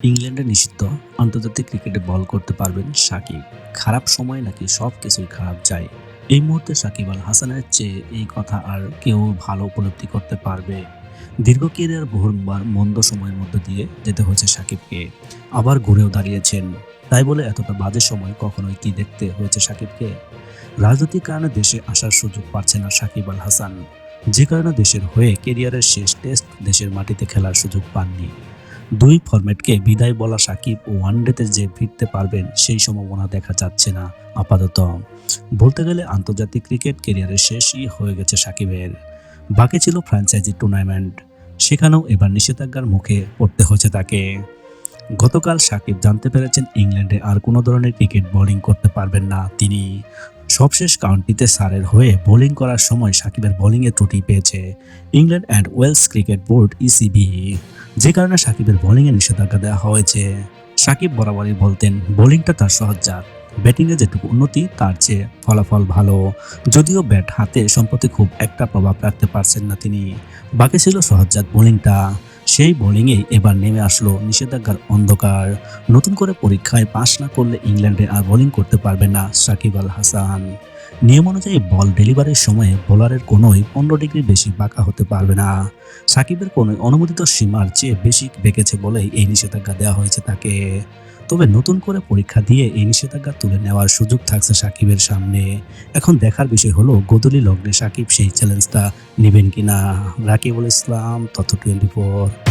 ইংল্যান্ডে নিষিদ্ধ। আন্তর্জাতিক ক্রিকেটে বল করতে পারবেন সাকিব খারাপ সময় নাকি সব কিছুই খারাপ যায়। এই মুহূর্তে সাকিব আল হাসানের চেয়ে এই কথা আর কেউ ভালো উপলব্ধি করতে পারবে। দীর্ঘ কেরিয়ার বহুবার মন্দ সময়ের মধ্যে দিয়ে যেতে হয়েছে সাকিবকে আবার ঘুরেও দাঁড়িয়েছেন। তাই বলে এতটা বাজে সময় কখনোই কি দেখতে হয়েছে সাকিবকে রাজনৈতিক কারণে দেশে আসার সুযোগ পাচ্ছে না সাকিব আল হাসান। যে কারণে দেশের হয়ে কেরিয়ারের শেষ টেস্ট দেশের মাটিতে খেলার সুযোগ পাননি। দুই ফরম্যাটকে বিদায় বলা সাকিব ওয়ানডেতে যে ফিরতে পারবেন সেই সম্ভাবনা দেখা যাচ্ছে না আপাতত। বলতে গেলে আন্তর্জাতিক ক্রিকেট কেরিয়ারের শেষই হয়ে গেছে সাকিবের। বাকি ছিল ফ্র্যাঞ্চাইজি টুর্নামেন্ট। সেখানেও এবার নিষেধাজ্ঞার মুখে পড়তে হয়েছে তাকে। গতকাল সাকিব জানতে পেরেছেন ইংল্যান্ডে আর কোনো ধরনের ক্রিকেট বোলিং করতে পারবেন না তিনি। সবশেষ কাউন্টিতে সারের হয়ে বোলিং করার সময় সাকিবের বোলিংয়ে ত্রুটি পেয়েছে England and Wales cricket board ECB. যে কারণে সাকিবের বোলিংয়ে নিষেধাজ্ঞা দেওয়া হয়েছে। সাকিব বরাবরই বলতেন বোলিংটা তার সহজাত ব্যাটিংয়ে যেটুকু উন্নতি, তার চেয়ে ফলাফল ভালো। যদিও ব্যাট হাতে সম্প্রতি খুব একটা প্রভাব রাখতে পারছেন না তিনি। বাকি ছিল সহজাত বোলিংটা সেই বোলিংয়েই এবার নেমে আসলো নিষেধাজ্ঞার অন্ধকার। নতুন করে পরীক্ষায় পাশ না করলে ইংল্যান্ডে আর বোলিং করতে পারবে না সাকিব আল হাসান। নিয়ম অনুযায়ী বল ডেলিভারির সময়ে বোলারের কোনোই পনেরো ডিগ্রি বেশি বাঁকা হতে পারবে না। সাকিবের কোনো অনুমোদিত সীমার চেয়ে বেশি বেঁকেছে বলেই এই নিষেধাজ্ঞা দেওয়া হয়েছে তাকে। তবে নতুন করে পরীক্ষা দিয়ে এই নিষেধাজ্ঞা তুলে নেওয়ার সুযোগ থাকছে সাকিবের সামনে। এখন দেখার বিষয় হলো, গোদলি লগ্নে সাকিব সেই চ্যালেঞ্জটা নেবেন কিনা? রাকিবুল ইসলাম, তথ্য টোয়েন্টি ফোর।